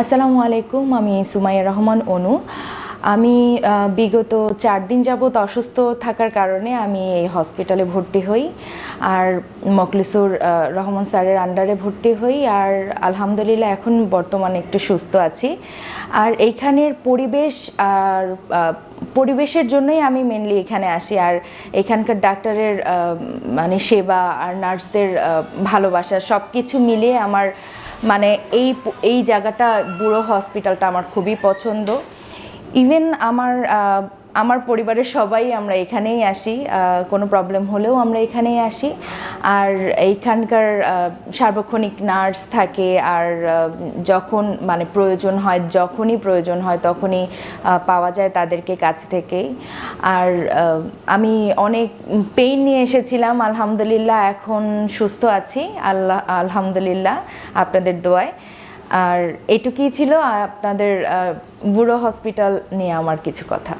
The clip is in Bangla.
আসসালামু আলাইকুম, আমি সুমাইয়া রহমান অনু। আমি বিগত চার দিন যাবৎ অসুস্থ থাকার কারণে আমি এই হসপিটালে ভর্তি হই। আর মকলিসুর রহমান স্যারের আন্ডারে ভর্তি হই। আর আলহামদুলিল্লাহ এখন বর্তমানে একটু সুস্থ আছি। আর এইখানের পরিবেশ, আর পরিবেশের জন্যই আমি মেনলি এখানে আসি। আর এখানকার ডাক্তারের মানে সেবা আর নার্সদের ভালোবাসা সব কিছু মিলিয়ে আমার মানে এই এই জায়গাটা বুড়ো হসপিটালটা আমার খুবই পছন্দ। ইভেন আমার আমার পরিবারের সবাই আমরা এখানেই আসি কোনো প্রবলেম হলেও আমরা এখানেই আসি। আর এইখানকার সার্বক্ষণিক নার্স থাকে আর যখন মানে প্রয়োজন হয়, যখনই প্রয়োজন হয় তখনই পাওয়া যায় তাদেরকে কাছ থেকেই। আর আমি অনেক পেইন নিয়ে এসেছিলাম, আলহামদুলিল্লাহ এখন সুস্থ আছি, আল্লাহ, আলহামদুলিল্লাহ আপনাদের দোয়ায়। আর এটুকুই ছিল আপনাদের বুড়ো হসপিটাল নিয়ে আমার কিছু কথা।